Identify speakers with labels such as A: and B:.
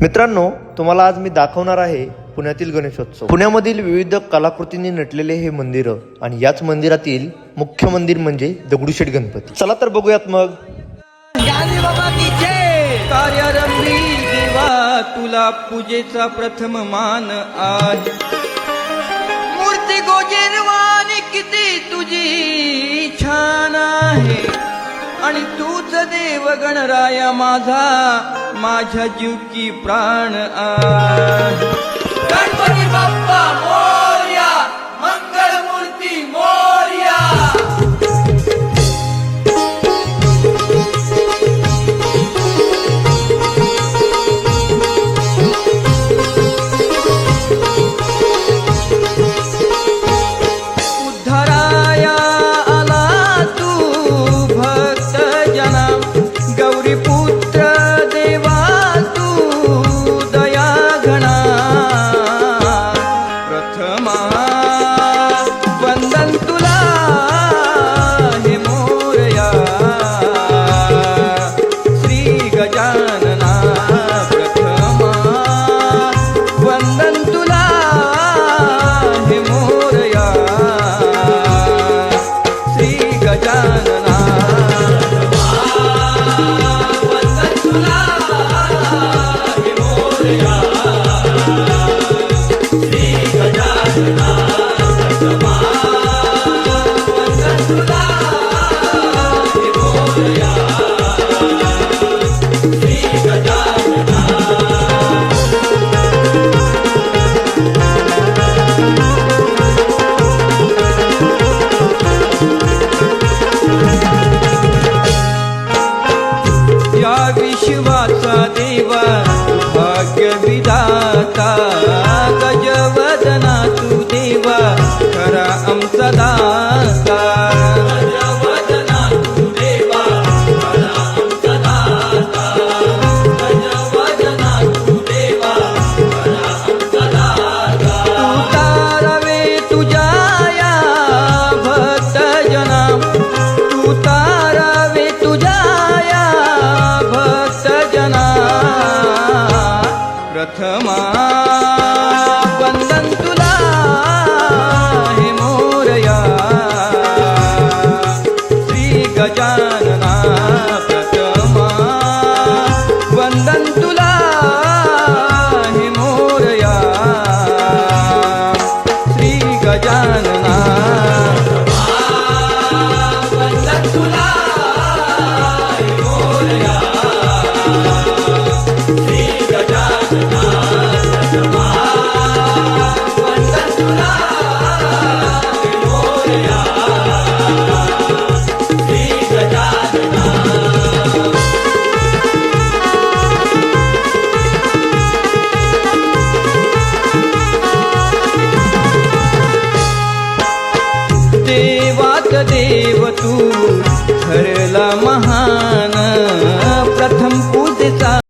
A: मित्रांनो तुम्हाला आज मी दाखवणार आहे पुण्यातील गणेशोत्सव. पुण्यामधील विविध कलाकृतींनी नटलेले हे मंदिर आणि याच मंदिरातील मुख्य मंदिर म्हणजे दगडूशेठ गणपती. चला तर बघूयात मग.
B: तुला पूजेचा प्रथम मान आहे मूर्ती गोजीरवाणी किती तुझी छान आहे. आणि तूच देव गणराया माझा माझ्या जीवकी प्राण आ विश्वाचा देवा भाग्य विधाता गजवदना तू देवा खरा आमचा दाता. तू तारावे तुझ्या भक्त जना तू प्रथमा वंदन तुला हे मोरया श्री गजानना प्रथमा वंदन तुला हे मोरया श्री गजानना देव तू ठरला महा